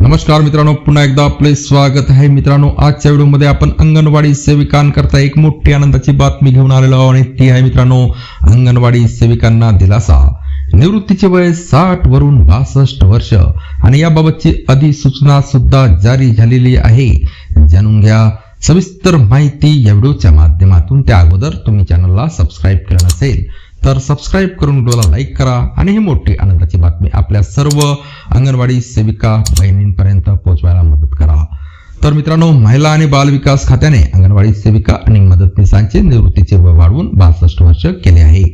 नमस्कार मित्रांनो पुन्हा एकदा आपले स्वागत आहे. मित्रांनो आजच्या व्हिडिओमध्ये आपण अंगणवाडी सेविकांकरता एक मोठी आनंदाची बातमी घेऊन आलेलो आहोत आणि ती आहे मित्रांनो अंगणवाडी सेविकांना दिलासा. निवृत्तीचे वय साठ वरून बासष्ट वर्ष आणि याबाबतची अधिसूचना सुद्धा जारी झालेली आहे. जाणून घ्या. सविस्तर माहिती या व्हिडिओच्या माध्यमातून. त्या अगोदर तुम्ही चॅनलला सबस्क्राईब केलं नसेल तर सबस्क्राईब करून व्हिडिओला लाईक करा आणि ही मोठी आनंदाची बातमी आपल्या सर्व अंगणवाडी सेविका बहिणींपर्यंत पोहोचवायला मदत करा. तर मित्रांनो महिला आणि बालविकास खात्याने अंगणवाडी सेविका आणि मदतनीसांचे निवृत्तीचे वय वाढवून बासष्ट वर्ष केले आहे.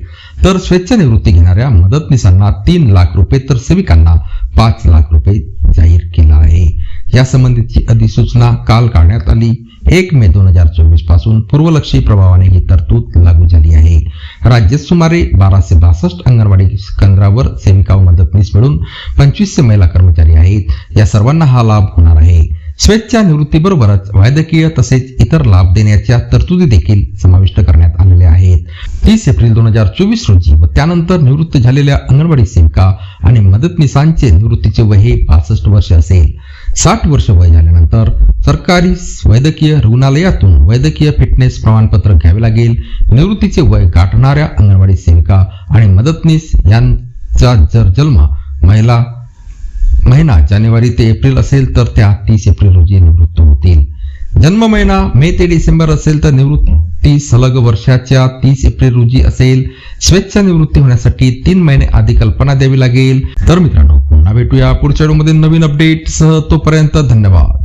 तर स्वेच्छ निवृत्ती घेणाऱ्या मदतनीसांना तीन लाख रुपये तर सेविकांना पाच लाख रुपये जाहीर केला आहे. या संबंधीची अधिसूचना काल काढण्यात आली. एक मे दोन हजार चोवीसपासून पूर्वलक्षी प्रभावाने ही तरतूद लागू झाली राज्यात सुमारे बाराशे बासष्ट अंगणवाडी केंद्रावर सेविका व मदतनीस मिळून पंचवीसशे महिला कर्मचारी आहेत. या सर्वांना हा लाभ होणार आहे. स्वेच्छा निवृत्तीबरोबरच वैद्यकीय तसेच इतर लाभ देण्याच्या तरतुदी देखील समाविष्ट करण्यात आलेल्या आहेत. तीस एप्रिल दोन हजार चोवीस रोजी व त्यानंतर निवृत्त झालेल्या अंगणवाडी सेविका आणि मदतनीसांचे निवृत्तीचे वय हे पासष्ट वर्ष असेल. साठ वर्ष वय झाल्यानंतर सरकारी वैद्यकीय रुग्णालयातून वैद्यकीय फिटनेस प्रमाणपत्र घ्यावे लागेल. निवृत्तीचे वय गाठणाऱ्या अंगणवाडी सेविका आणि मदतनीस यांचा जर जन्म महिला महिना जानेवारी ते एप्रिल असेल तर त्या तीस एप्रिल रोजी निवृत्त होतील. जन्म महिना मे ते डिसेंबर असेल तर निवृत्ती सलग वर्षाच्या तीस एप्रिल रोजी असेल. स्वेच्छा निवृत्ती होण्यासाठी तीन महिने आधी कल्पना द्यावी लागेल. तर मित्रांनो पुन्हा भेटूया पुढच्या व्हिडिओमध्ये नवीन अपडेट सह तोपर्यंत धन्यवाद.